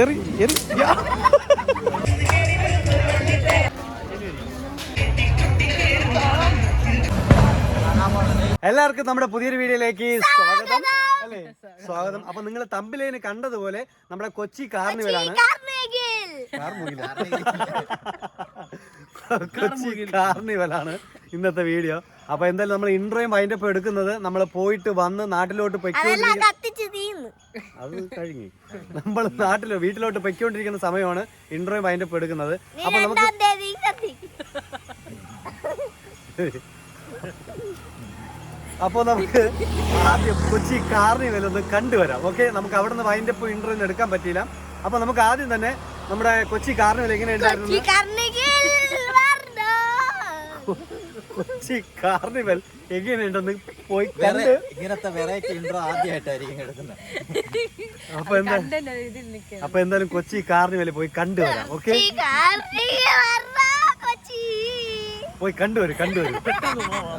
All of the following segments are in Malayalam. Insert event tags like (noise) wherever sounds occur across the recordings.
എറി എറി എല്ലാവർക്കും നമ്മുടെ പുതിയൊരു വീഡിയോയിലേക്ക് സ്വാഗതം. അല്ലേ? സ്വാഗതം. അപ്പൊ നിങ്ങൾ തമ്പിലേന് കണ്ടതുപോലെ നമ്മുടെ കൊച്ചി കാർണിവലാണ്. കാർമേഗിൽ കാർ മുകില. കൊച്ചി (laughs) കാർണിവലാണ് ഇന്നത്തെ വീഡിയോ. അപ്പൊ എന്തായാലും നമ്മൾ ഇൻട്രോയും ഒപ്പം എടുക്കുന്നത് നമ്മൾ പോയിട്ട് വന്ന് നാട്ടിലോട്ട് പൊയ്ക്കൊണ്ടിരിക്കുന്ന അത് കഴിഞ്ഞു. നമ്മൾ നാട്ടിലോ വീട്ടിലോട്ട് പൊയ്ക്കൊണ്ടിരിക്കുന്ന സമയമാണ് ഇൻട്രോയും ഒപ്പം എടുക്കുന്നത്. അപ്പൊ നമുക്ക് അപ്പോൾ നമുക്ക് ആദ്യം കൊച്ചി കാർണിവൽ ഒന്ന് കണ്ടുവരാം. ഓക്കെ? നമുക്ക് അവിടെ നിന്ന് അതിന്റെ ഇൻട്രോ ഇന്റർവ്യൂ എടുക്കാൻ പറ്റിയില്ല. അപ്പൊ നമുക്ക് ആദ്യം തന്നെ നമ്മുടെ കൊച്ചി കാർണിവൽ എങ്ങനെ ഉണ്ടായിരുന്നു കൊച്ചി കാർമേഗിൽ വരണോ? കൊച്ചി കാർണിവൽ എങ്ങനെയുണ്ടെന്ന് പോയി കണ്ട് ഇങ്ങനത്തെ വെറൈറ്റി ഇൻട്രോ ആദ്യമായിട്ടായിരിക്കും എടുക്കുന്നത് അപ്പൊ എന്താ അപ്പൊ എന്തായാലും കൊച്ചി കാർണിവൽ പോയി കണ്ടുവരാം ഓക്കെ? പോയി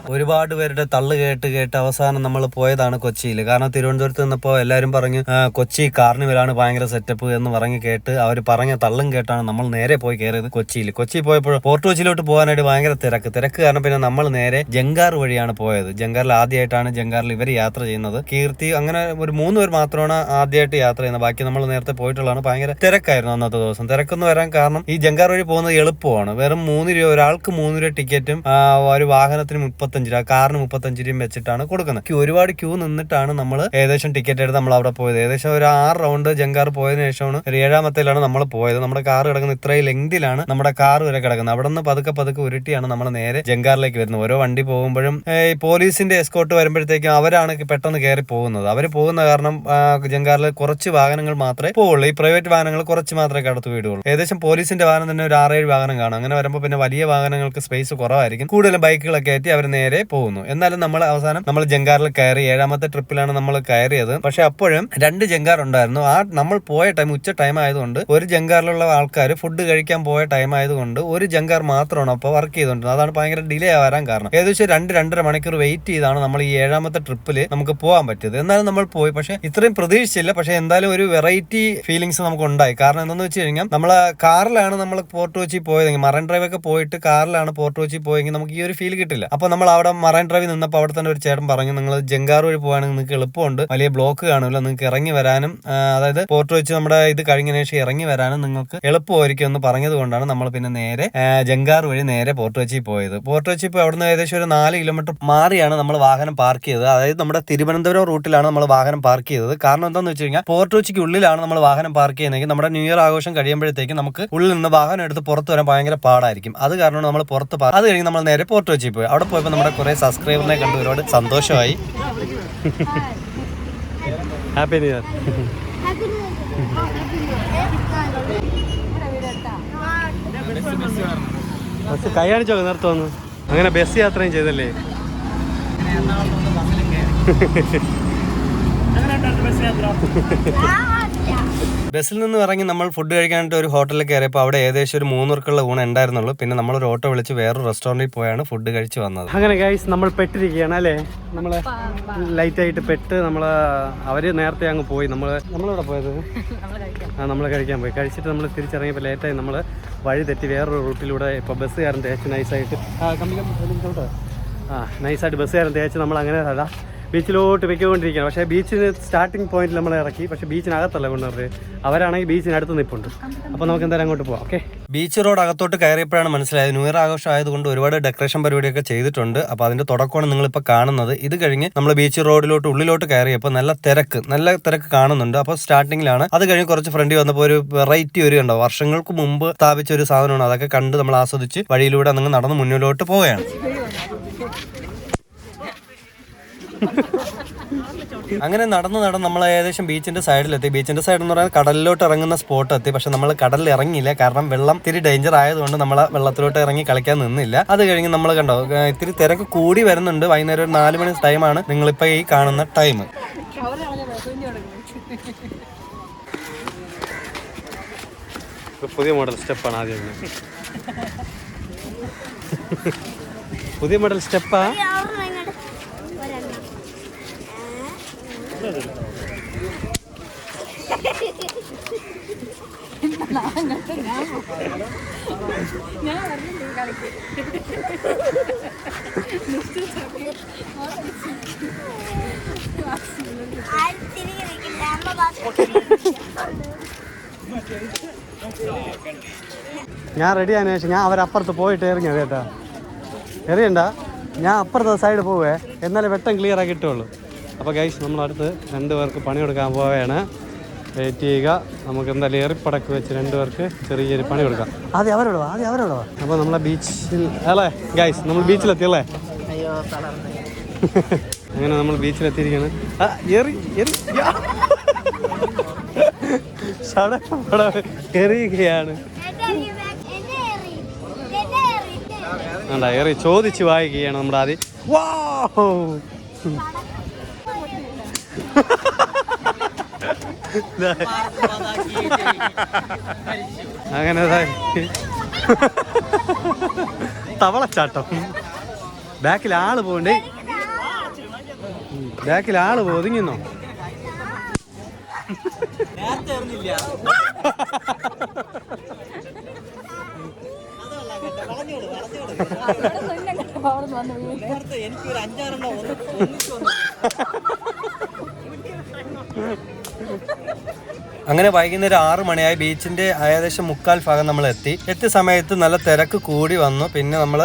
ഒരുപാട് പേരുടെ തള്ളു കേട്ട് കേട്ട് അവസാനം നമ്മൾ പോയതാണ് കൊച്ചിയിൽ കാരണം തിരുവനന്തപുരത്ത് നിന്നപ്പോൾ എല്ലാവരും പറഞ്ഞു "ആ, കൊച്ചി കാർണിവലാണ് ഭയങ്കര സെറ്റപ്പ് എന്ന് പറഞ്ഞ് കേട്ട് അവർ പറഞ്ഞ തള്ളും കേട്ടാണ് നമ്മൾ നേരെ പോയി കയറിയത് കൊച്ചിയിൽ കൊച്ചി പോയപ്പോൾ പോർട്ട് കൊച്ചിയിലോട്ട് പോകാനായിട്ട് ഭയങ്കര തിരക്ക്. തിരക്ക് കാരണം പിന്നെ നമ്മൾ നേരെ ജങ്കാർ വഴിയാണ് പോയത്. ജങ്കാറിൽ ആദ്യമായിട്ടാണ് ജങ്കാറിൽ ഇവർ യാത്ര ചെയ്യുന്നത്. കീർത്തി അങ്ങനെ ഒരു മൂന്ന് പേർ മാത്രമാണ് ആദ്യമായിട്ട് യാത്ര ചെയ്യുന്നത്. ബാക്കി നമ്മൾ നേരത്തെ പോയിട്ടുള്ളതാണ്. ഭയങ്കര തിരക്കായിരുന്നു അന്നത്തെ ദിവസം. തിരക്കൊന്ന് വരാൻ കാരണം ഈ ജങ്കാർ വഴി പോകുന്നത് എളുപ്പമാണ്. വെറും മൂന്ന് രൂപ ഒരാൾക്ക് മൂന്ന് രൂപ ആ, ഒരു വാഹനത്തിന് മുപ്പത്തഞ്ച് രൂപ കാറിന് മുപ്പത്തഞ്ച് രൂപയും വെച്ചിട്ടാണ് കൊടുക്കുന്നത്. ക്യൂ ഒരുപാട് ക്യൂ നിന്നിട്ടാണ് നമ്മൾ ഏകദേശം ടിക്കറ്റ് എടുത്ത് നമ്മൾ അവിടെ പോയത്. ഏകദേശം ഒരു ആറ് റൗണ്ട് ജങ്കാർ പോയതിനു ശേഷമാണ് ഒരു ഏഴാമത്തേലാണ് നമ്മൾ പോയത്. നമ്മുടെ കാർ കിടക്കുന്ന ഇത്രയും ലെങ്തിലാണ് നമ്മുടെ കാർ വരെ കിടക്കുന്നത്. അവിടെ നിന്ന് പതുക്കെ പതുക്കെ ഉരുട്ടിയാണ് നമ്മൾ നേരെ ജങ്കാറിലേക്ക് വരുന്നത്. ഓരോ വണ്ടി പോകുമ്പോഴും ഈ പോലീസിന്റെ എസ്കോട്ട് വരുമ്പോഴത്തേക്കും അവരാണ് പെട്ടെന്ന് കയറി പോകുന്നത്. അവർ പോകുന്ന കാരണം ജങ്കാറിൽ കുറച്ച് വാഹനങ്ങൾ മാത്രമേ പോവുള്ളൂ. ഈ പ്രൈവറ്റ് വാഹനങ്ങൾ കുറച്ച് മാത്രമേ കടത്തു വിടുകയുള്ളൂ ഏകദേശം പോലീസിന്റെ വാഹനം തന്നെ ഒരു ആറേഴ് വാഹനം കാണും. അങ്ങനെ വരുമ്പോൾ പിന്നെ വലിയ വാഹനങ്ങൾക്ക് സ്പേസ് കുറവായിരിക്കും. കൂടുതലും ബൈക്കുകളൊക്കെ ആയിട്ട് അവർ നേരെ പോകുന്നു. എന്നാലും നമ്മൾ അവസാനം നമ്മൾ ജങ്കാറിൽ കയറി ഏഴാമത്തെ ട്രിപ്പിലാണ് നമ്മൾ കയറിയത്. പക്ഷെ അപ്പോഴും രണ്ട് ജങ്കാർ ഉണ്ടായിരുന്നു. ആ നമ്മൾ പോയ ടൈം ഉച്ച ടൈം ആയതുകൊണ്ട് ഒരു ജങ്കാറിലുള്ള ആൾക്കാർ ഫുഡ് കഴിക്കാൻ പോയ ടൈം ആയതുകൊണ്ട് ഒരു ജങ്കാർ മാത്രമാണ് അപ്പോൾ വർക്ക് ചെയ്തുകൊണ്ടിരുന്നത്. അതാണ് ഭയങ്കര ഡിലേ വരാൻ കാരണം. ഏകദേശം രണ്ട് രണ്ടര മണിക്കൂർ വെയിറ്റ് ചെയ്താണ് നമ്മൾ ഈ ഏഴാമത്തെ ട്രിപ്പിൽ നമുക്ക് പോകാൻ പറ്റിയത്. എന്നാലും നമ്മൾ പോയി. പക്ഷെ ഇത്രയും പ്രതീക്ഷിച്ചില്ല. പക്ഷെ എന്തായാലും ഒരു വെറൈറ്റി ഫീലിങ്സ് നമുക്ക് ഉണ്ടായി. കാരണം എന്താണെന്ന് വെച്ച് കഴിഞ്ഞാൽ നമ്മൾ കാറിലാണ് നമ്മൾ പോർട്ട് കൊച്ചി പോയതെങ്കിൽ മറൈൻ ഡ്രൈവ് ഒക്കെ പോയിട്ട് കാറിലാണ് പോർട്ട് പോയെങ്കിൽ നമുക്ക് ഈ ഒരു ഫീൽ കിട്ടില്ല. അപ്പൊ നമ്മൾ അവിടെ മറൈൻ ഡ്രൈവിൽ നിന്നപ്പോൾ അവിടെ തന്നെ ഒരു ചേട്ടൻ പറഞ്ഞു നിങ്ങൾ ജംഗാർ വഴി പോകാണെങ്കിൽ നിങ്ങൾക്ക് എളുപ്പമുണ്ട്. വലിയ ബ്ലോക്ക് കാണില്ല നിങ്ങൾക്ക് ഇറങ്ങി വരാനും അതായത് പോർട്ട് വെച്ച് നമ്മുടെ ഇത് കഴിഞ്ഞതിന് ശേഷം ഇറങ്ങി വരാനും നിങ്ങൾക്ക് എളുപ്പമായിരിക്കും എന്ന് പറഞ്ഞത് കൊണ്ടാണ് നമ്മൾ പിന്നെ നേരെ ജംഗാർ വഴി നേരെ പോർട്ട് വെച്ചിൽ പോയത്. പോർട്ട് കൊച്ചി ഇപ്പോൾ അവിടുന്ന് ഏകദേശം ഒരു നാല് കിലോമീറ്റർ മാറിയാണ് നമ്മൾ വാഹനം പാർക്ക് ചെയ്തത്. അതായത് നമ്മുടെ തിരുവനന്തപുരം റൂട്ടിലാണ് നമ്മൾ വാഹനം പാർക്ക് ചെയ്തത്. കാരണം എന്താണെന്ന് വെച്ച് കഴിഞ്ഞാൽ പോർട്ട് വെച്ചിക്ക് ഉള്ളിലാണ് നമ്മൾ വാഹനം പാർക്ക് ചെയ്യുന്നതെങ്കിൽ നമ്മുടെ ന്യൂ ഇയർ ആഘോഷം കഴിയുമ്പോഴത്തേക്കും നമുക്ക് ഉള്ളിൽ നിന്ന് വാഹനം എടുത്ത് പുറത്ത് വരാൻ ഭയങ്കര പാടായിരിക്കും. അത് കാരണമാണ് നമ്മൾ പുറത്ത് അത് കഴിഞ്ഞ് നമ്മൾ നേരെ പോർട്ട് കൊച്ചി പോയി. അവിടെ പോയപ്പോൾ നമ്മുടെ കുറെ സബ്സ്ക്രൈബറിനെ കണ്ട്. ഒരുപാട് സന്തോഷമായി. ഹാപ്പി ന്യൂ ഇയർ ബസ് കൈ കാണിച്ചോ നേരത്തെ വന്ന്. അങ്ങനെ ബസ് യാത്രയും ചെയ്തല്ലേ? ബസ്സിൽ നിന്ന് ഇറങ്ങി നമ്മൾ ഫുഡ് കഴിക്കാനായിട്ട് ഒരു ഹോട്ടലിൽ കയറിയപ്പോൾ അവിടെ ഏകദേശം ഒരു മൂന്നൂർക്കുള്ള ഊണ് ഉണ്ടായിരുന്നുള്ളൂ. പിന്നെ നമ്മൾ ഒരു ഓട്ടോ വിളിച്ച് വേറൊരു റെസ്റ്റോറന്റിൽ പോയാണ് ഫുഡ് കഴിച്ച് വന്നത്. അങ്ങനെ ഗൈസ് നമ്മൾ പെട്ടിരിക്കുകയാണ് അല്ലേ? നമ്മൾ ലൈറ്റ് ആയിട്ട് പെട്ട് നമ്മൾ അവർ നേരത്തെ അങ്ങ് പോയി. നമ്മൾ നമ്മളിവിടെ പോയത്? ആ നമ്മൾ കഴിക്കാൻ പോയി. കഴിച്ചിട്ട് നമ്മൾ തിരിച്ചിറങ്ങിയപ്പോൾ ലേറ്റായി നമ്മൾ വഴി തെറ്റി വേറൊരു റൂട്ടിലൂടെ ഇപ്പോൾ ബസ്സുകാരൻ തേച്ച് നൈസായിട്ട് ആ കമ്പി കമ്പി ആ നൈസായിട്ട് ബസ്സുകാരൻ തേച്ച് നമ്മൾ അങ്ങനെ അതാ ബീച്ചിലോട്ട് വെക്കൊണ്ടിരിക്കുകയാണ്. പക്ഷേ ബീച്ചിന് സ്റ്റാർട്ടിംഗ് പോയിന്റിൽ നമ്മൾ ഇറക്കി. പക്ഷേ ബീച്ചിനകത്തല്ല കൊണ്ടുവരുന്നത് അവരാണെങ്കിൽ ബീച്ചിനടുത്ത് നിൽപ്പുണ്ട്. അപ്പോൾ നമുക്ക് എന്തായാലും അങ്ങോട്ട് പോവാം. ഓക്കെ? ബീച്ച് റോഡ് അകത്തോട്ട് കയറിയപ്പോഴാണ് മനസ്സിലായത്. ന്യൂ ഇയർ ആഘോഷം ആയതുകൊണ്ട് ഒരുപാട് ഡെക്കറേഷൻ പരിപാടിയൊക്കെ ചെയ്തിട്ടുണ്ട്. അപ്പോൾ അതിന്റെ തുടക്കമാണ് നിങ്ങളിപ്പോൾ കാണുന്നത്. ഇത് കഴിഞ്ഞ് നമ്മൾ ബീച്ച് റോഡിലോട്ട് ഉള്ളിലോട്ട് കയറിയപ്പോൾ നല്ല തിരക്ക് നല്ല തിരക്ക് കാണുന്നുണ്ട്. അപ്പോൾ സ്റ്റാർട്ടിങ്ങിലാണ്. അത് കഴിഞ്ഞ് കുറച്ച് ഫ്രണ്ടിൽ വന്നപ്പോൾ ഒരു വെറൈറ്റി ഒരു കണ്ടോ? വർഷങ്ങൾക്ക് മുമ്പ് സ്ഥാപിച്ച ഒരു സാധനമാണ്. അതൊക്കെ കണ്ട് നമ്മൾ ആസ്വദിച്ച് വഴിയിലൂടെ അങ്ങ് നടന്ന് മുന്നിലോട്ട് പോവുകയാണ്. അങ്ങനെ നടന്ന് നടന്ന് നമ്മൾ ഏകദേശം ബീച്ചിന്റെ സൈഡിലെത്തി. ബീച്ചിന്റെ സൈഡ് എന്ന് പറയുന്നത് കടലിലോട്ട് ഇറങ്ങുന്ന സ്പോട്ട് എത്തി. പക്ഷെ നമ്മൾ കടലിൽ ഇറങ്ങിയില്ല. കാരണം വെള്ളം ഇത്തിരി ഡേഞ്ചർ ആയതുകൊണ്ട് നമ്മൾ വെള്ളത്തിലോട്ട് ഇറങ്ങി കളിക്കാൻ നിന്നില്ല. അത് കഴിഞ്ഞ് നമ്മൾ കണ്ടോ ഇത്തിരി തിരക്ക് കൂടി വരുന്നുണ്ട്. വൈകുന്നേരം ഒരു നാല് മണി ടൈമാണ് നിങ്ങളിപ്പോ ഈ കാണുന്ന ടൈം പുതിയ മോഡൽ സ്റ്റെപ്പാണ് ആദ്യം. പുതിയ മോഡൽ സ്റ്റെപ്പാ നിൽക്കില്ല ഞാൻ റെഡി ആയതിനു ശേഷം ഞാൻ അവരപ്പുറത്ത് പോയിട്ട് ഇറങ്ങിയത് കേട്ടാ. എറിയണ്ട. ഞാൻ അപ്പുറത്തെ സൈഡ് പോവേ. എന്നാലേ വെട്ടം ക്ലിയർ ആക്കി കിട്ടുള്ളൂ. അപ്പോൾ ഗൈസ് നമ്മളടുത്ത് രണ്ട് പേർക്ക് പണി കൊടുക്കാൻ പോവുകയാണ്. വെയിറ്റ് ചെയ്യുക. നമുക്ക് എന്തായാലും ഏറിപ്പടക്ക് വെച്ച് രണ്ട് പേർക്ക് ചെറിയൊരു പണി കൊടുക്കാം. ആദ്യം അവരോടോ? ആദ്യം അവരോടോ? അപ്പോൾ നമ്മളെ ബീച്ചിൽ അല്ലേ? ഗൈസ് നമ്മൾ ബീച്ചിലെത്തി അല്ലേ? (laughs) അങ്ങനെ നമ്മൾ ബീച്ചിലെത്തിയിരിക്കുകയാണ് ആ, എറി എറി എറിയുകയാണ് എറി ചോദിച്ച് വായിക്കുകയാണ് നമ്മുടെ ആദ്യം വാ അങ്ങനെ തവള തവളച്ചാട്ടം. ബാക്കിൽ ആൾ പോകണ്ടേ ബാക്കിൽ ആൾ ഒതുങ്ങിന്നോ? നേരത്തെ അറിഞ്ഞില്ല നേരത്തെ എനിക്കൊരു അഞ്ചാറെണ്ണം ഒന്ന് ഒന്നിച്ച് വന്നു അങ്ങനെ വൈകുന്നേരം ആറ് മണിയായി. ബീച്ചിന്റെ ഏകദേശം മുക്കാൽ ഭാഗം നമ്മൾ എത്തി. എത്തിയ സമയത്ത് നല്ല തിരക്ക് കൂടി വന്നു. പിന്നെ നമ്മൾ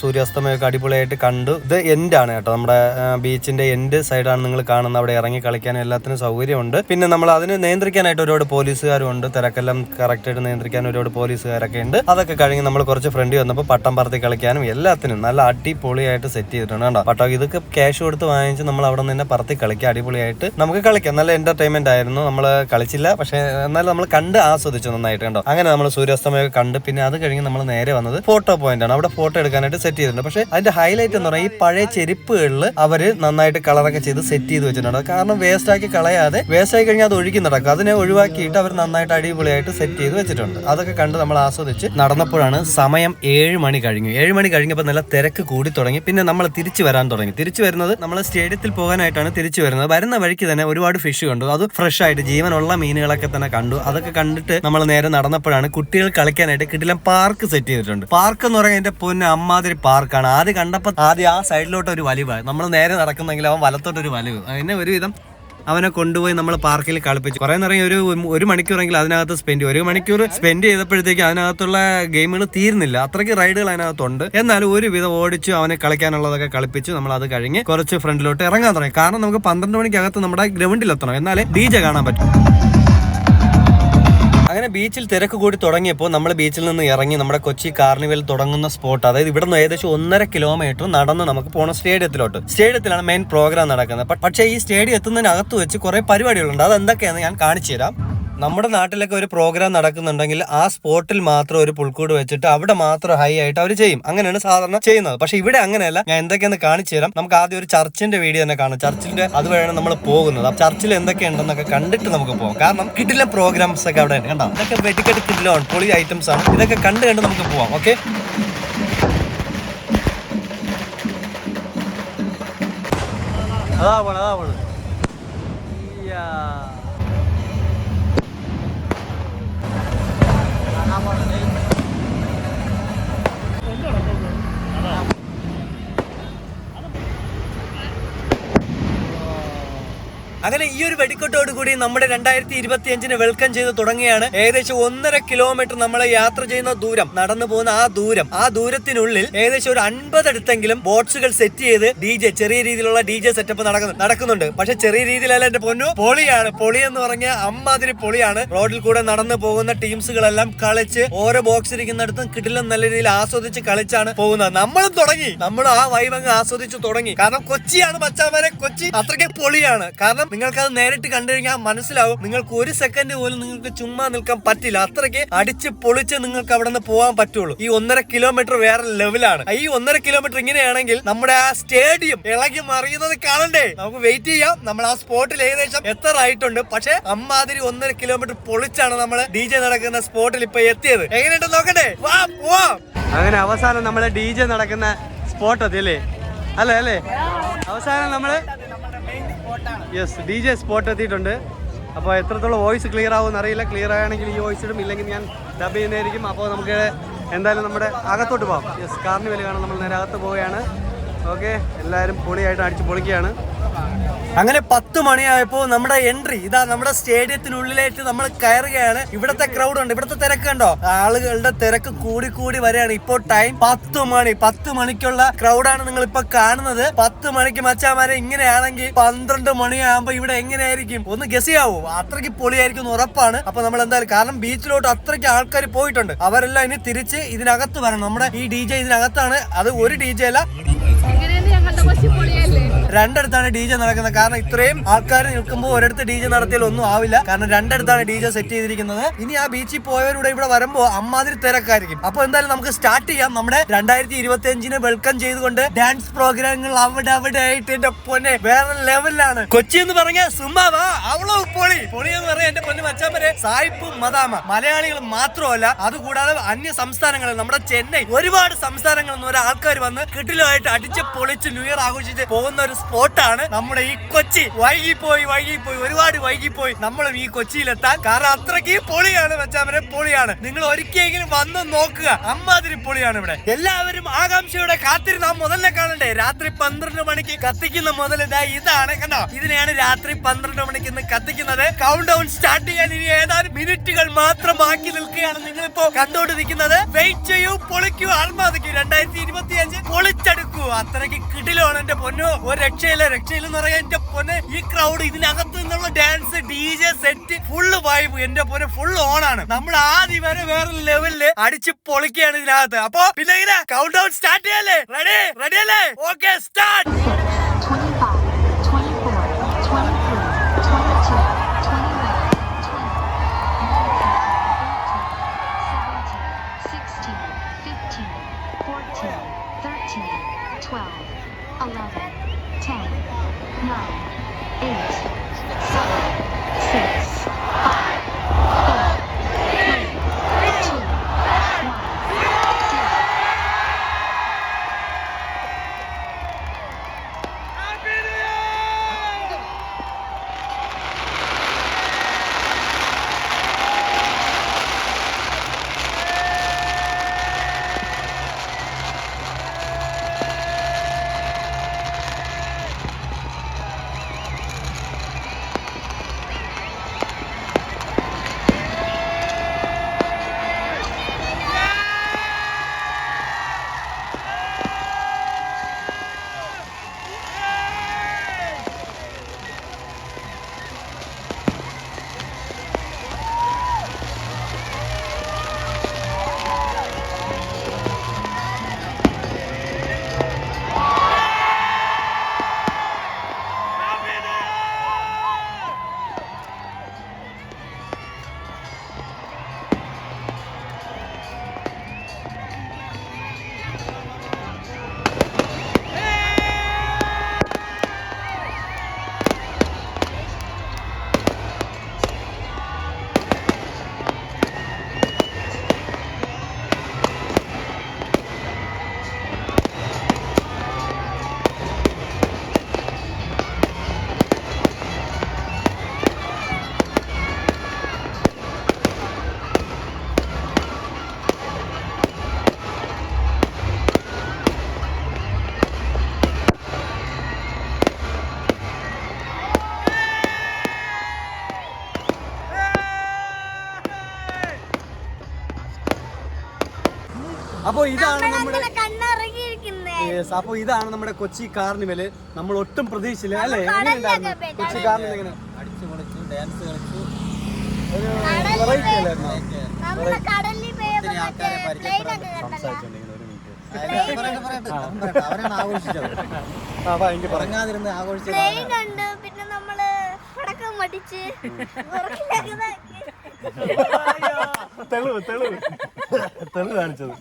സൂര്യാസ്തമയൊക്കെ അടിപൊളിയായിട്ട് കണ്ടു. ഇത് എൻഡ് ആണ് കേട്ടോ. നമ്മുടെ ബീച്ചിന്റെ എൻഡ് സൈഡാണ് നിങ്ങൾ കാണുന്നത്. അവിടെ ഇറങ്ങി കളിക്കാനും എല്ലാത്തിനും സൗകര്യമുണ്ട്. പിന്നെ നമ്മൾ അതിന് നിയന്ത്രിക്കാനായിട്ട് ഒരുപാട് പോലീസുകാരും ഉണ്ട്. തിരക്കെല്ലാം കറക്റ്റായിട്ട് നിയന്ത്രിക്കാൻ ഒരുപാട് പോലീസുകാരൊക്കെ ഉണ്ട്. അതൊക്കെ കഴിഞ്ഞ് നമ്മൾ കുറച്ച് ഫ്രണ്ട് വന്നപ്പോൾ പട്ടം പറത്തി കളിക്കാനും എല്ലാത്തിനും നല്ല അടിപൊളിയായിട്ട് സെറ്റ് ചെയ്തിട്ടുണ്ട് കേട്ടോ പട്ടോ ഇതൊക്കെ ക്യാഷ് കൊടുത്ത് വാങ്ങിച്ച് നമ്മൾ അവിടെ നിന്ന് തന്നെ പറത്തി കളിക്കാം അടിപൊളിയായിട്ട് നമുക്ക് കളിക്കാം. നല്ല എന്റർടൈൻമെന്റ് ആയിരുന്നു. നമ്മൾ കളിച്ചില്ല. പക്ഷേ എന്നാലും നമ്മൾ കണ്ട് ആസ്വദിച്ചു നന്നായിട്ട് കണ്ടോ? അങ്ങനെ നമ്മൾ സൂര്യാസ്തമയമൊക്കെ കണ്ട് പിന്നെ അത് കഴിഞ്ഞ് നമ്മൾ നേരെ വന്നത് ഫോട്ടോ പോയിന്റ് ആണ് അവിടെ ഫോട്ടോ എടുക്കാനായിട്ട് സെറ്റ് ചെയ്തിട്ടുണ്ട്. പക്ഷേ അതിന്റെ ഹൈലൈറ്റ് എന്ന് പറഞ്ഞാൽ ഈ പഴയ ചെരുപ്പുകളിൽ അവർ നന്നായിട്ട് കളറൊക്കെ ചെയ്ത് സെറ്റ് ചെയ്ത് വെച്ചിട്ടുണ്ട്. കാരണം വേസ്റ്റ് ആക്കി കളയാതെ വേസ്റ്റ് ആയി കഴിഞ്ഞാൽ അത് ഒഴുകി നടക്കും അതിനെ ഒഴിവാക്കിയിട്ട് അവർ നന്നായിട്ട് അടിപൊളിയായിട്ട് സെറ്റ് ചെയ്ത് വെച്ചിട്ടുണ്ട്. അതൊക്കെ കണ്ട് നമ്മൾ ആസ്വദിച്ച് നടന്നപ്പോഴാണ് സമയം ഏഴ് മണി കഴിഞ്ഞു. ഏഴ് മണി കഴിഞ്ഞപ്പോൾ നല്ല തിരക്ക് കൂടി തുടങ്ങി. പിന്നെ നമ്മൾ തിരിച്ചു വരാൻ തുടങ്ങി. തിരിച്ചു വരുന്നത് നമ്മൾ സ്റ്റേഡിയത്തിൽ പോകാനായിട്ടാണ് തിരിച്ചു വരുന്നത്. വരുന്ന വഴിക്ക് തന്നെ ഒരുപാട് ഫിഷ് കണ്ടു. അത് ഫ്രഷ് ആയിട്ട് ജീവനുള്ള മീനുകളൊക്കെ തന്നെ കണ്ടു. അതൊക്കെ കണ്ടിട്ട് നമ്മൾ നേരെ നടന്നപ്പോഴാണ് കുട്ടികൾ കളിക്കാനായിട്ട് കിട്ടിലം പാർക്ക് സെറ്റ് ചെയ്തിട്ടുണ്ട്. പാർക്ക് എന്ന് പറയുന്നത് എന്റെ പൊന്നെ അമ്മാതിരി പാർക്കാണ് ആദ്യം കണ്ടപ്പോൾ ആദ്യം ആ സൈഡിലോട്ട് ഒരു വലിവ്. നമ്മൾ നേരെ നടക്കുന്നെങ്കിൽ അവൻ വലത്തോട്ട് ഒരു വലിവ്. അതിനെ ഒരുവിധം അവനെ കൊണ്ടുപോയി നമ്മൾ പാർക്കിൽ കളിപ്പിച്ചു. കുറെ നേരം ഒരു ഒരു മണിക്കൂറെങ്കിൽ അതിനകത്ത് സ്പെൻഡ് ഒരു മണിക്കൂർ സ്പെൻഡ് ചെയ്തപ്പോഴത്തേക്ക് അതിനകത്തുള്ള ഗെയിമുകൾ തീരുന്നില്ല അത്രയ്ക്ക് റൈഡുകൾ അതിനകത്തുണ്ട്. എന്നാലും ഒരുവിധം ഓടിച്ചു അവനെ കളിക്കാനുള്ളതൊക്കെ കളിപ്പിച്ചു. നമ്മൾ അത് കഴിഞ്ഞ് കുറച്ച് ഫ്രണ്ടിലോട്ട് ഇറങ്ങാൻ തുടങ്ങി. കാരണം നമുക്ക് പന്ത്രണ്ട് മണിക്കകത്ത് നമ്മുടെ ഗ്രൗണ്ടിൽ എത്തണം. എന്നാലേ ഡി കാണാൻ പറ്റും. അങ്ങനെ ബീച്ചിൽ തിരക്ക് കൂടി തുടങ്ങിയപ്പോൾ നമ്മൾ ബീച്ചിൽ നിന്ന് ഇറങ്ങി നമ്മുടെ കൊച്ചി കാർണിവൽ തുടങ്ങുന്ന സ്പോട്ട് അതായത് ഇവിടെ നിന്ന് ഏകദേശം ഒന്നര കിലോമീറ്റർ നടന്ന് നമുക്ക് പോകണം സ്റ്റേഡിയത്തിലോട്ട്. സ്റ്റേഡിയത്തിലാണ് മെയിൻ പ്രോഗ്രാം നടക്കുന്നത്. പക്ഷേ ഈ സ്റ്റേഡിയം എത്തുന്നതിനകത്ത് വെച്ച് കുറെ പരിപാടികളുണ്ട്. അത് എന്തൊക്കെയാണെന്ന് ഞാൻ കാണിച്ചു തരാം നമ്മുടെ നാട്ടിലൊക്കെ ഒരു പ്രോഗ്രാം നടക്കുന്നുണ്ടെങ്കിൽ ആ സ്പോട്ടിൽ മാത്രം ഒരു പുൽക്കൂട് വെച്ചിട്ട് അവിടെ മാത്രം ഹൈ ആയിട്ട് അവർ ചെയ്യും. അങ്ങനെയാണ് സാധാരണ ചെയ്യുന്നത്. പക്ഷെ ഇവിടെ അങ്ങനെയല്ല. ഞാൻ എന്തൊക്കെയെന്ന് കാണിച്ചു തരാം. നമുക്ക് ആദ്യം ഒരു ചർച്ചിന്റെ വീഡിയോ തന്നെ കാണാം. ചർച്ചിന്റെ അതുവഴിയാണ് നമ്മൾ പോകുന്നത്. ആ ചർച്ചിൽ എന്തൊക്കെയുണ്ടെന്നൊക്കെ കണ്ടിട്ട് നമുക്ക് പോകാം. കാരണം കിട്ടില്ല പ്രോഗ്രാംസ് ഒക്കെ അവിടെ ഉണ്ട്. കണ്ടോ? ഇതൊക്കെ വെടിക്കെട്ട് കിട്ടിലാണ് പൊളി ഐറ്റംസ് ആണ്. ഇതൊക്കെ കണ്ട് കണ്ട് നമുക്ക് പോവാം. ഓക്കെ അതാ പോണ അതാ പോണ 好，好，好。അങ്ങനെ ഈ ഒരു വെടിക്കെട്ടോട് കൂടി നമ്മുടെ രണ്ടായിരത്തി ഇരുപത്തി അഞ്ചിന് വെൽക്കം ചെയ്ത് തുടങ്ങിയാണ് ഏകദേശം ഒന്നര കിലോമീറ്റർ നമ്മൾ യാത്ര ചെയ്യുന്ന ദൂരം നടന്നു പോകുന്ന ആ ദൂരം. ആ ദൂരത്തിനുള്ളിൽ ഏകദേശം ഒരു അൻപത് അടുത്തെങ്കിലും ബോട്ട്സുകൾ സെറ്റ് ചെയ്ത് ഡി ജെ ചെറിയ രീതിയിലുള്ള ഡി ജെ സെറ്റപ്പ് നടക്കുന്നു നടക്കുന്നുണ്ട്. പക്ഷെ ചെറിയ രീതിയിലല്ല എന്റെ പൊന്നു പൊളിയാണ്. പൊളി എന്ന് പറഞ്ഞ അമ്മാതിരി പൊളിയാണ്. റോഡിൽ കൂടെ നടന്നു പോകുന്ന ടീംസുകളെല്ലാം കളിച്ച് ഓരോ ബോക്സ് ഇരിക്കുന്നിടത്തും കിട്ടിലും നല്ല രീതിയിൽ ആസ്വദിച്ച് കളിച്ചാണ് പോകുന്നത്. നമ്മളും തുടങ്ങി. നമ്മൾ ആ വൈബ് അങ്ങ് ആസ്വദിച്ച് തുടങ്ങി. കാരണം കൊച്ചിയാണ് പച്ചാമരെ കൊച്ചി അത്രയ്ക്ക് പൊളിയാണ്. കാരണം നിങ്ങൾക്ക് അത് നേരിട്ട് കണ്ടു കഴിഞ്ഞാൽ മനസ്സിലാവും. നിങ്ങൾക്ക് ഒരു സെക്കൻഡ് പോലും നിങ്ങൾക്ക് ചുമ്മാ നിൽക്കാൻ പറ്റില്ല. അത്രയ്ക്ക് അടിച്ച് പൊളിച്ച് നിങ്ങൾക്ക് അവിടെ നിന്ന് പോകാൻ പറ്റുള്ളൂ. ഈ ഒന്നര കിലോമീറ്റർ വേറെ ലെവലാണ് ഈ ഒന്നര കിലോമീറ്റർ ഇങ്ങനെയാണെങ്കിൽ നമ്മുടെ ആ സ്റ്റേഡിയം ഇളകി മറിയുന്നത് കാണണ്ടേ? നമുക്ക് വെയിറ്റ് ചെയ്യാം. നമ്മൾ ആ സ്പോട്ടിൽ ഏകദേശം എത്ര ആയിട്ടുണ്ട് പക്ഷെ അമ്മാതിരി ഒന്നര കിലോമീറ്റർ പൊളിച്ചാണ് നമ്മൾ ഡി ജെ നടക്കുന്ന സ്പോട്ടിൽ ഇപ്പൊ എത്തിയത്. എങ്ങനെയുണ്ട് നോക്കട്ടെ? വാ പോവാ. അങ്ങനെ അവസാനം നമ്മളെ ഡി ജെ നടക്കുന്ന സ്പോട്ട് എത്തി അല്ലേ? അല്ലേ അല്ലേ? അവസാനം നമ്മൾ യെസ് ഡി ജെ സ്പോട്ട് എത്തിയിട്ടുണ്ട്. അപ്പോൾ എത്രത്തോളം വോയിസ് ക്ലിയർ ആവുമെന്ന് അറിയില്ല ക്ലിയർ ആയാണെങ്കിൽ ഈ വോയിസ് ഇടും. ഇല്ലെങ്കിൽ ഞാൻ ഡബ് ചെയ്യുന്നതായിരിക്കും. അപ്പോൾ നമുക്ക് എന്തായാലും നമ്മുടെ അകത്തോട്ട് പോകാം യെസ് കാർണിവൽ കാണാൻ നമ്മൾ നേരെ അകത്ത് പോവുകയാണ്. ഓക്കെ എല്ലാവരും പൊളിയായിട്ട് അടിച്ച് പൊളിക്കുകയാണ്. അങ്ങനെ പത്ത് മണിയായപ്പോ നമ്മുടെ എൻട്രി ഇതാ നമ്മുടെ സ്റ്റേഡിയത്തിനുള്ളിലേക്ക് നമ്മൾ കയറുകയാണ്. ഇവിടത്തെ ക്രൗഡ് ഉണ്ട്. ഇവിടത്തെ തിരക്ക് കണ്ടോ? ആളുകളുടെ തിരക്ക് കൂടി കൂടി വരികയാണ്. ഇപ്പോ ടൈം പത്ത് മണി. പത്ത് മണിക്കുള്ള ക്രൗഡാണ് നിങ്ങൾ ഇപ്പൊ കാണുന്നത്. പത്ത് മണിക്ക് മച്ചാമാരെ ഇങ്ങനെയാണെങ്കിൽ പന്ത്രണ്ട് മണിയാകുമ്പോ ഇവിടെ എങ്ങനെയായിരിക്കും? ഒന്ന് ഗസ് അത്രയ്ക്ക് പൊളിയായിരിക്കും എന്ന് ഉറപ്പാണ്. അപ്പൊ നമ്മൾ എന്തായാലും കാരണം ബീച്ചിലോട്ട് അത്രയ്ക്ക് ആൾക്കാർ പോയിട്ടുണ്ട്. അവരെല്ലാം ഇനി തിരിച്ച് ഇതിനകത്ത് വരണം. നമ്മുടെ ഈ ഡി ജെ ഇതിനകത്താണ്. അത് ഒരു ഡി ജെ അല്ല. രണ്ടിടത്താണ് ഡി ജെ നടക്കുന്നത്. കാരണം ഇത്രയും ആൾക്കാർ നിൽക്കുമ്പോൾ ഒരിടത്ത് ഡി ജെ നടത്തിയാൽ ഒന്നും ആവില്ല. കാരണം രണ്ടിടത്താണ് ഡി ജെ സെറ്റ് ചെയ്തിരിക്കുന്നത്. ഇനി ആ ബീച്ചിൽ പോയവരുടെ ഇവിടെ വരുമ്പോൾ അമ്മാതിരി തിരക്കായിരിക്കും. അപ്പൊ എന്തായാലും നമുക്ക് സ്റ്റാർട്ട് ചെയ്യാം. നമ്മുടെ രണ്ടായിരത്തി ഇരുപത്തി അഞ്ചിന് വെൽക്കം ചെയ്തുകൊണ്ട് ഡാൻസ് പ്രോഗ്രാമുകൾ അവിടെ അവിടെ ആയിട്ട് എന്റെ പൊന്നെ വേറെ ലെവലിലാണ് കൊച്ചി എന്ന് പറഞ്ഞ സുമ്മാവാ അവളോ പൊളി. പൊളി എന്ന് പറഞ്ഞ എന്റെ പൊന്നു മച്ചാമ്പരെ സായിപ്പും മദാമ. മലയാളികൾ മാത്രമല്ല അതുകൂടാതെ അന്യ സംസ്ഥാനങ്ങളിൽ നമ്മുടെ ചെന്നൈ ഒരുപാട് സംസ്ഥാനങ്ങളിൽ നിന്ന് ഒരാൾക്കാർ വന്ന് കിട്ടിലുമായിട്ട് അടിച്ച് പൊളിച്ച് ന്യൂ ഇയർ ആഘോഷിച്ച് പോകുന്ന ഒരു സ്പോട്ടാണ് നമ്മുടെ ഈ കൊച്ചി. വൈകിപ്പോയി വൈകിപ്പോയി ഒരുപാട് വൈകിപ്പോയി. നമ്മളും ഈ കൊച്ചിയിലെത്താൻ കാരണം അത്രയ്ക്ക് പൊളിയാണ് വെച്ചാമരെ പൊളിയാണ്. നിങ്ങൾ ഒരിക്കലെങ്കിലും വന്ന് നോക്കുക. അമ്മാതിരി പൊളിയാണ് ഇവിടെ. എല്ലാവരും ആകാംക്ഷയോടെ കാത്തിരി നാം മുതലിനെ കാണണ്ടേ? രാത്രി പന്ത്രണ്ട് മണിക്ക് കത്തിക്കുന്ന മുതൽ ഇതാ ഇതാണ് കണ്ടോ? ഇതിനെയാണ് രാത്രി പന്ത്രണ്ട് മണിക്ക് ഇന്ന് കത്തിക്കുന്നത്. കൗണ്ട് ഡൗൺ സ്റ്റാർട്ട് ചെയ്യാൻ ഇനി ഏതാനും മിനിറ്റുകൾ മാത്രം ബാക്കി നിൽക്കുകയാണ് നിങ്ങളിപ്പോ കണ്ടോണ്ട് നിൽക്കുന്നത് വെയിറ്റ് ചെയ്യൂ പൊളിക്കൂ ആത്മാതിക്കൂ രണ്ടായിരത്തി ഇരുപത്തി അഞ്ച് പൊളിച്ചെടുക്കൂ. അത്രയ്ക്ക് കിടിലാണ് എന്റെ പൊന്നു. ഒരു രക്ഷയില്ല രക്ഷയില്ലെന്ന് പറയാൻ എന്റെ പൊന്നെ ഈ ക്രൗഡ് ഇതിനകത്ത് നിന്നുള്ള dance D J set full vibe എന്റെ പൊന്നെ ഫുൾ ആണ്. നമ്മൾ ആദ്യം വരെ വേറെ ലെവലിൽ അടിച്ച് പൊളിക്കുകയാണ് ഇതിനകത്ത്. അപ്പൊ പിന്നെ കൗണ്ട് ഡൗൺ സ്റ്റാർട്ട് ചെയ്യല്ലേ? റെഡി റെഡി അല്ലേ? ഓക്കെ സ്റ്റാർട്ട് അപ്പൊ ഇതാണ് നമ്മുടെ യെസ് അപ്പൊ ഇതാണ് നമ്മുടെ കൊച്ചി കാർണിവൽ. നമ്മൾ ഒട്ടും പ്രതീക്ഷിച്ചില്ല അല്ലേ? എങ്ങനെയുണ്ടായിരുന്നു? കൊച്ചി കാർണിവൽ എങ്ങനെ? അടിച്ചു പൊളിച്ചു ഡാൻസ് കളിച്ചു. ഒരു വെറൈറ്റി. അല്ലായിരുന്നോ ഒരു മിനിറ്റ് ആഘോഷിച്ചത്. പിന്നെ നമ്മൾ പടക്കം മടിച്ച്. (laughs) തെളിവ് തെളിവ്. തെളിവ് കാണിച്ചത്.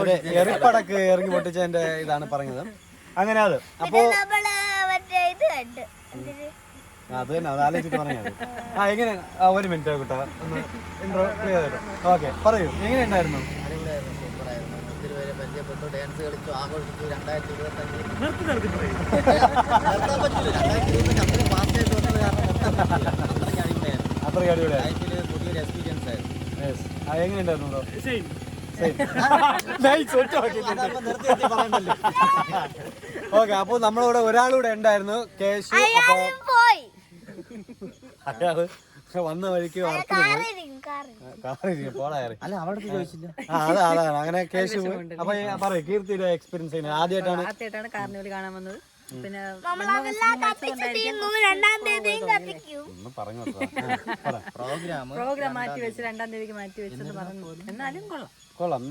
ഒരു എറിപ്പടക്ക് ഇറങ്ങി പൊട്ടിച്ചതിന്റെ ഇതാണ് പറഞ്ഞത്. അങ്ങനെ അത്. അപ്പോ? അത് തന്നെ അത് ആലോചിച്ചിട്ട് പറഞ്ഞത് ആ എങ്ങനെ? ആ ഒരു മിനിറ്റ് കേട്ടോ ഒന്ന് ഇൻട്രോ ക്ലിയർ ചെയ്തോ ഓക്കെ പറയൂ. എങ്ങനെ ഉണ്ടായിരുന്നു? പരിചയപ്പെട്ടു ഡാൻസ് കളിച്ചു ആഘോഷിച്ചു. രണ്ടായിരത്തി ഇരുപത്തഞ്ച്. നിർത്തി നിർത്തി പറയൂ. നിർത്താൻ പറ്റില്ല. രണ്ടായിരത്തി ഇരുപത്തഞ്ച് അത്രയും ഫാസ്റ്റായിട്ട് വന്നത് കാരണം നിർത്താൻ പറ്റില്ല. അത്രയ്ക്ക് അത്രയ്ക്ക് അടിപൊളിയായി പുതിയൊരു എക്സ്പീരിയൻസ് ആയിരുന്നു Yes. ആ, എങ്ങനെയുണ്ടായിരുന്നു ഓക്കെ (laughs) (laughs) അപ്പൊ നമ്മളിവിടെ ഒരാളൂടെ ഉണ്ടായിരുന്നു കേശു അപ്പൊ അയാൾ വന്ന വഴിക്ക് വർക്കിന് പോയി. കാറിരിക്കും അല്ല അവിടെ ചോദിച്ചില്ല. ആ അതാ അതാണ് അങ്ങനെ കേശു പോയി അപ്പൊ പറയൂ കീർത്തിയുടെ എക്സ്പീരിയൻസ് ആദ്യമായിട്ടാണ് ആദ്യമായിട്ടാണ് കാർണിവൽ കാണാൻ വന്നത്. പിന്നെ. പ്രോഗ്രാം പ്രോഗ്രാം മാറ്റി വെച്ച് രണ്ടാം തീയതിക്ക് മാറ്റി വെച്ചെന്ന് പറഞ്ഞു. എന്നാലും കൊള്ളാം. കൊള്ളാം.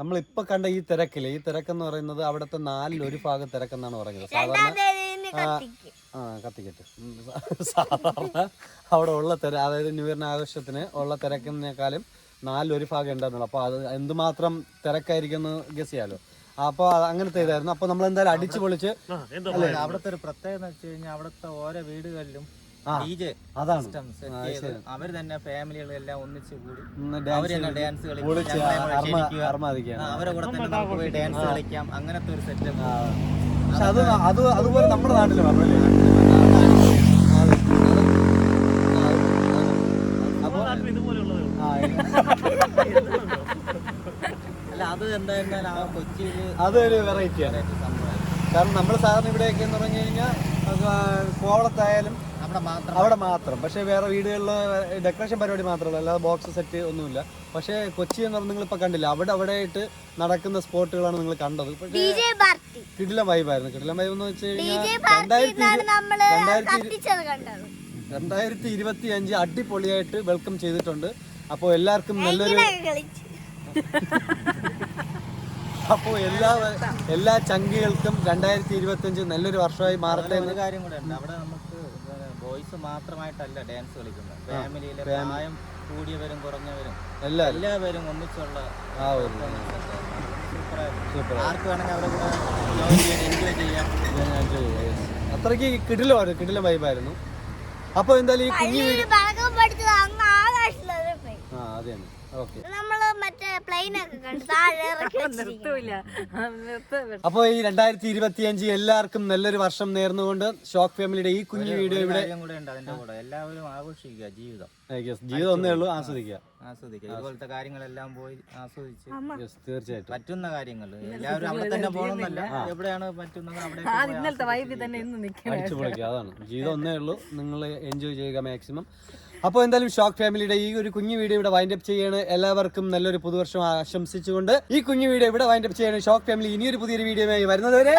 നമ്മളിപ്പൊ കണ്ട ഈ തിരക്കിൽ ഈ തിരക്കെന്ന് പറയുന്നത് അവിടുത്തെ നാലിൽ ഒരു ഭാഗം തിരക്കെന്നാണ് പറയുന്നത്. സാധാരണ ആ കത്തിക്കട്ടെ. സാധാരണ അവിടെ ഉള്ള തിര അതായത് ന്യൂ ഇയറിന് ആഘോഷത്തിന് ഉള്ള തിരക്കിനേക്കാളും നാലിലൊരു ഭാഗം ഉണ്ടായിരുന്നുള്ളൂ അപ്പൊ അത് എന്തുമാത്രം തിരക്കായിരിക്കും എന്ന് ഗസ് ചെയ്യാലോ. അപ്പോൾ അങ്ങനത്തെ ഇതായിരുന്നു അപ്പൊ നമ്മൾ എന്തായാലും അടിച്ചു പൊളിച്ച് അവിടുത്തെ ഒരു പ്രത്യേകത എന്ന് വെച്ച് കഴിഞ്ഞാൽ അവിടുത്തെ ഓരോ വീടുകളിലും അതാണ്. അവർ തന്നെ അവർ തന്നെ ഫാമിലികളെല്ലാം ഒന്നിച്ച് കൂടി അവർ തന്നെ ഡാൻസ് അവരെ കൂടെ തന്നെ നമുക്ക് പോയി ഡാൻസ് കളിക്കാം. അങ്ങനത്തെ ഒരു സെറ്റപ്പ് പക്ഷെ അത് അത് അതുപോലെ നമ്മുടെ നാട്ടിൽ പറഞ്ഞല്ലേ അത് എന്തായിരുന്നാലും ആ കൊച്ചിയിൽ അതൊരു വെറൈറ്റിയാണ്. കാരണം നമ്മൾ സാധാരണ ഇവിടെയൊക്കെ എന്ന് പറഞ്ഞു കഴിഞ്ഞാൽ കോവളത്തായാലും നമ്മുടെ മാത്രം. അവിടെ മാത്രം. പക്ഷേ വേറെ വീടുകളിലെ ഡെക്കറേഷൻ പരിപാടി മാത്രമല്ല അല്ലാതെ ബോക്സ് സെറ്റ് ഒന്നുമില്ല. പക്ഷേ കൊച്ചി എന്ന് പറഞ്ഞാൽ നിങ്ങൾ ഇപ്പൊ കണ്ടില്ല അവിടെ അവിടെ ആയിട്ട് നടക്കുന്ന സ്പോട്ടുകളാണ് നിങ്ങൾ കണ്ടത്. പക്ഷേ കിടിലം വൈബായിരുന്നു കിടിലം വൈബ് എന്ന് വെച്ച് കഴിഞ്ഞാൽ രണ്ടായിരത്തി ഇരുപത്തി അഞ്ച് അടിപൊളിയായിട്ട് വെൽക്കം ചെയ്തിട്ടുണ്ട്. അപ്പോൾ എല്ലാവർക്കും നല്ലൊരു അപ്പോൾ എല്ലാ എല്ലാ ചങ്കികൾക്കും രണ്ടായിരത്തി ഇരുപത്തി അഞ്ച് നല്ലൊരു വർഷമായി മാറട്ടെ ഒരു കാര്യം കൂടെ ഉണ്ട്. അവിടെ നമുക്ക് ബോയ്സ് മാത്രമായിട്ടല്ല ഡാൻസ് കളിക്കുന്നത്. ഫാമിലിയിലെ പ്രായം കൂടിയവരും കുറഞ്ഞവരും. എല്ലാവരും. എല്ലാവരും ഒന്നിച്ചുള്ള ആ ഒരു ആർക്ക് വേണമെങ്കിൽ അവിടെ കൂടെ എൻജോയ് ചെയ്യാം. അത്രയ്ക്ക് കിടിലമായിരുന്നു കിടിലം വൈബായിരുന്നു അപ്പോൾ എന്തായാലും ഈ കുഞ്ഞു വീട് ആ അതെയാണ് നമ്മൾ മറ്റേ പ്ലെയിൻ ഒക്കെ കണ്ടു താഴെ അപ്പോൾ ഈ രണ്ടായിരത്തി ഇരുപത്തി അഞ്ച് എല്ലാവർക്കും നല്ലൊരു വർഷം നേർന്നുകൊണ്ട് ഷോക്ക് ഫാമിലിയുടെ ഈ കുഞ്ഞു വീഡിയോ ഇവിടെ കൂടെ ഉണ്ട് അതിന്റെ കൂടെ. എല്ലാവരും ആഘോഷിക്കുക ജീവിതം. ജീവിതം ഒന്നേ ഉള്ളൂ ആസ്വദിക്കുക. ആസ്വദിക്കുക. ഇതുപോലത്തെ കാര്യങ്ങളെല്ലാം പോയി ആസ്വദിച്ച്. തീർച്ചയായിട്ടും. പറ്റുന്ന കാര്യങ്ങൾ എല്ലാവരും അവിടെ തന്നെ പോകണമെന്നല്ല എവിടെയാണ് പറ്റുന്നത്? അവിടെ അടിച്ചു പൊളിക്കുക അതാണ്. ജീവിതം ഒന്നേ ഉള്ളൂ. നിങ്ങൾ എൻജോയ് ചെയ്യുക മാക്സിമം അപ്പോൾ എന്തായാലും ഷോക്ക് ഫാമിലിയുടെ ഈ ഒരു കുഞ്ഞു വീഡിയോ ഇവിടെ വൈൻഡ് അപ്പ് ചെയ്യാണ്. എല്ലാവർക്കും നല്ലൊരു പുതുവർഷം ആശംസിച്ചുകൊണ്ട് ഈ കുഞ്ഞു വീഡിയോ ഇവിടെ വൈൻഡ് അപ്പ് ചെയ്യാണ്. ഷോക്ക് ഫാമിലി ഇനിയൊരു പുതിയൊരു വീഡിയോയുമായി വരുന്നതുവരെ